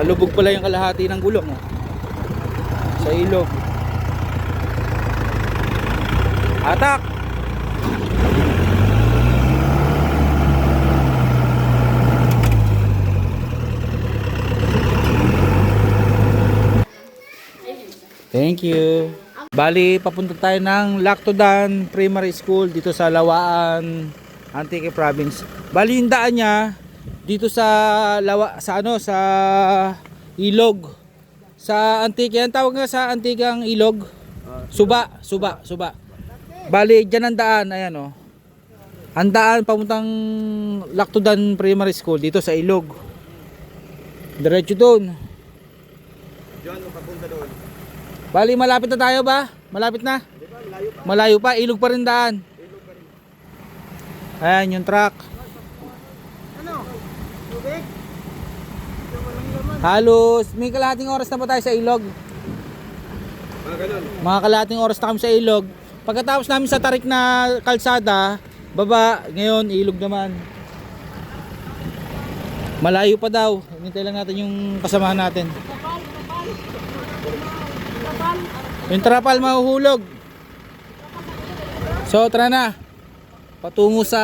Nalubog pala yung kalahati ng gulong. Oh. Sa ilog. Atak! Thank you. Bali, papunta tayo ng Lactodan Primary School dito sa Lawaan, Antique Province. Bali, yung daan niya dito sa Lawa sa ano sa Ilog. Sa Antique, yan tawag nga sa Antique ang Ilog. Suba, suba, suba. Bali, diyan ang daan, ayan oh. Ang daan papuntang Lactodan Primary School dito sa Ilog. Diretso doon. Diyan, papunta doon. Bali, malapit na tayo ba? Malapit na? Malayo pa, ilog pa rin daan. Ayan yung truck. Tubig? Halos, may kalahating oras na ba tayo sa ilog? Ah, ganun. Mga kalahating oras na kami sa ilog. Pagkatapos namin sa tarik na kalsada, baba, ngayon ilog naman. Malayo pa daw. Hintay lang natin yung kasamahan natin. Yung trapal mahuhulog. So, tara na. Patungo sa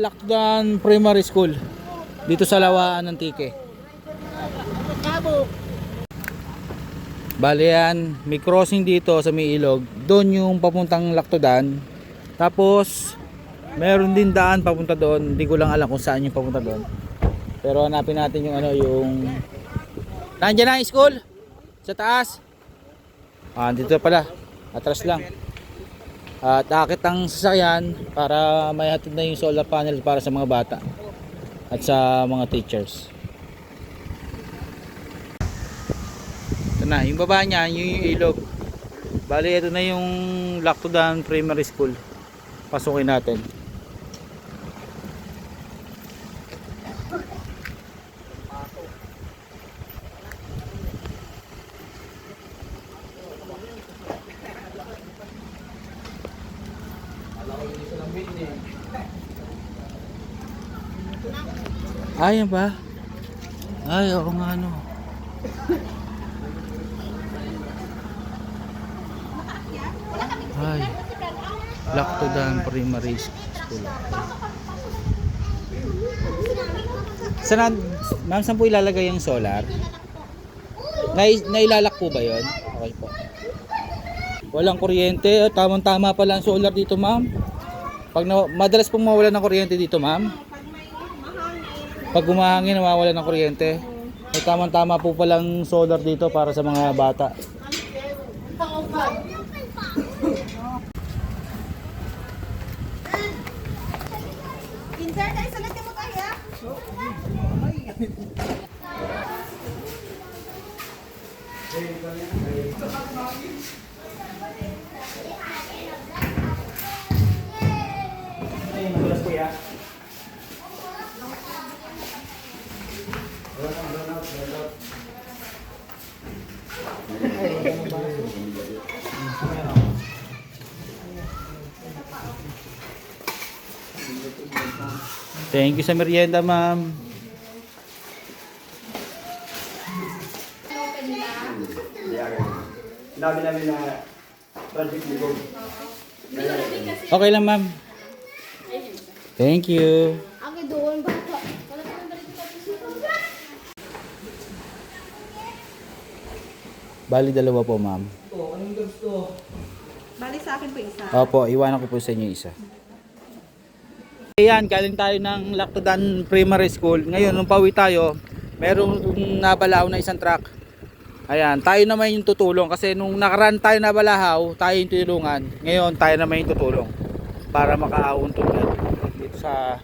Lakdan Primary School. Dito sa Lawaan ng Tike. Bale yan, may crossing dito sa may ilog. Doon yung papuntang Laktodan. Tapos, meron din daan papunta doon. Hindi ko lang alam kung saan yung papunta doon. Pero hanapin natin yung ano, yung... Nandiyan na yung school? Sa taas? Ah, dito pala. Atras lang. At akit ang sasakyan para may hatid na yung solar panel para sa mga bata at sa mga teachers. Ito na, yung baba niya, yun yung ilog. Bali, ito na yung Lactodan Primary School. Pasukin natin. Ay, yan ba? Ay, oo nga ano. Ay. Lactodan Primary School. Saan, ma'am, saan po ilalagay yung solar? Nai, nailalak po ba yon? Okay po. Walang kuryente. Tamang-tama pala ang solar dito, ma'am. Pag na, madalas pong mawala ng kuryente dito, ma'am. Pag gumahangin, nawawala ng kuryente. May tamang-tama po palang solar dito para sa mga bata. Pinsan, ay salat mo tayo. Thank you sa merienda, ma'am. Okay lang, ma'am. Thank you. Ang doon bata. Wala pa nang balik tapos Bali, dalawa po, ma'am. Balik sa akin po isa. Opo, iwanan ko po sa inyo isa. Ayan, galing tayo ng Lactodan Primary School. Ngayon, nung pauwi tayo, merong nabalaw na isang truck. Ayan, tayo naman yung tutulong kasi nung nakaraan tayo nabalahaw, tayo yung tulungan. Ngayon, tayo naman yung tutulong para makaahon tulad dito sa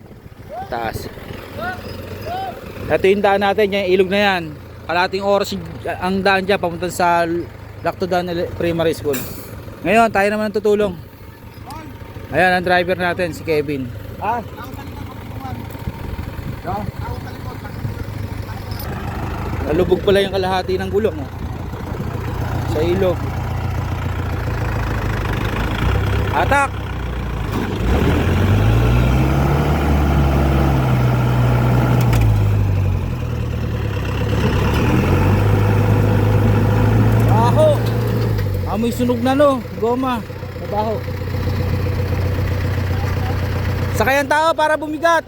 taas. Ito yung daan natin, yung ilog na yan. Kalating oras ang daan dyan papunta sa Lactodan Primary School. Ngayon, tayo naman ang tutulong. Ayan, ang driver natin, si Kevin. Ah, Nalubog pala yung kalahati ng gulong. Oh. Sa ilog. Atak! Amoy sunog na no, goma, mabaho. Sakayan tao para bumigat.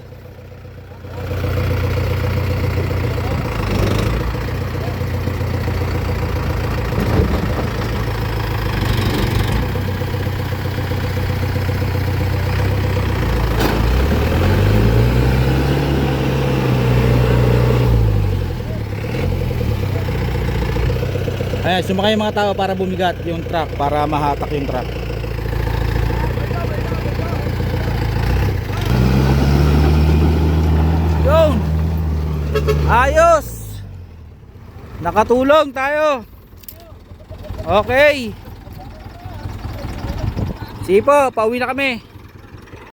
Ayan, sumakay yung mga tao para bumigat yung truck, para mahatak yung truck. Yun! Ayos! Nakatulong tayo! Okay! Sipo, pauwi na kami.